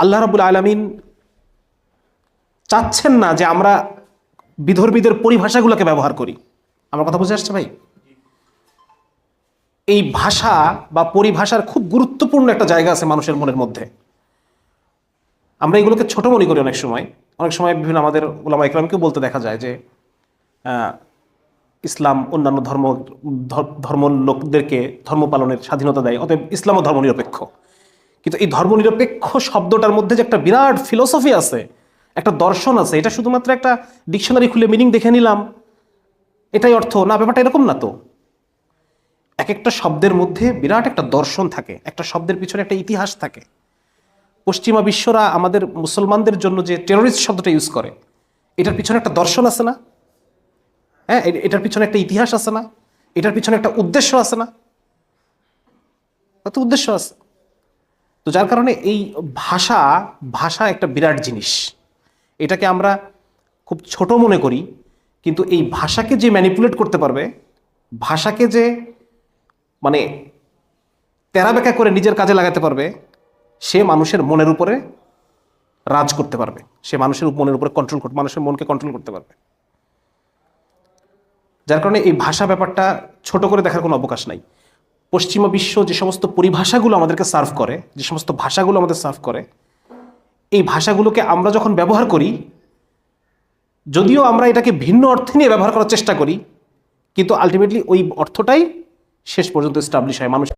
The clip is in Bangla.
আল্লাহ রাবুল আলমিন চাচ্ছেন না যে আমরা বিধর্মীদের পরিভাষাগুলোকে ব্যবহার করি। আমার কথা বুঝে আসছে ভাই? এই ভাষা বা পরিভাষার খুব গুরুত্বপূর্ণ একটা জায়গা আছে মানুষের মনের মধ্যে। আমরা এগুলোকে ছোট মনে করি অনেক সময়। অনেক সময় বিভিন্ন আমাদের ওলামা ইকরামকেও বলতে দেখা যায় যে ইসলাম অন্যান্য ধর্ম ধর- ধর্ম লোকদেরকে ধর্ম পালনের স্বাধীনতা দেয়, অতএব ইসলামও ধর্মনিরপেক্ষ কিন্তু এই ধর্মনিরপেক্ষ শব্দটার মধ্যে যে একটা বিরাট ফিলোসফি আছে, একটা দর্শন আছে, এটা শুধুমাত্র একটা ডিকশনারি খুলে মিনিং দেখে নিলাম, এটাই অর্থ? না, ব্যাপারটা এরকম না তো। এক একটা শব্দের মধ্যে বিরাট একটা দর্শন থাকে, একটা শব্দের পিছনে একটা ইতিহাস থাকে। পশ্চিমা বিশ্বরা আমাদের মুসলমানদের জন্য যে টেরোরিস্ট শব্দটা ইউজ করে, এটার পিছনে একটা দর্শন আছে না? হ্যাঁ এটার পিছনে একটা ইতিহাস আছে না? এটার পিছনে একটা উদ্দেশ্য আছে না? কত উদ্দেশ্য আছে। তো যার কারণে এই ভাষা ভাষা একটা বিরাট জিনিস। এটাকে আমরা খুব ছোট মনে করি, কিন্তু এই ভাষাকে যে ম্যানিপুলেট করতে পারবে, ভাষাকে যে মানে তেরাবেকা করে নিজের কাজে লাগাতে পারবে, সে মানুষের মনের উপরে রাজ করতে পারবে। সে মানুষের মনের উপরে কন্ট্রোল করতে মানুষের মনকে কন্ট্রোল করতে পারবে। যার কারণে এই ভাষা ব্যাপারটা ছোট করে দেখার কোনো অবকাশ নাই। পশ্চিমা বিশ্ব যে সমস্ত পরিভাষাগুলো আমাদেরকে সার্ভ করে, যে সমস্ত ভাষাগুলো আমাদের সার্ভ করে, এই ভাষাগুলোকে আমরা যখন ব্যবহার করি, যদিও আমরা এটাকে ভিন্ন অর্থে নিয়ে ব্যবহার করার চেষ্টা করি, কিন্তু আলটিমেটলি ওই অর্থটাই শেষ পর্যন্ত এস্টাবলিশ হয়। মানুষ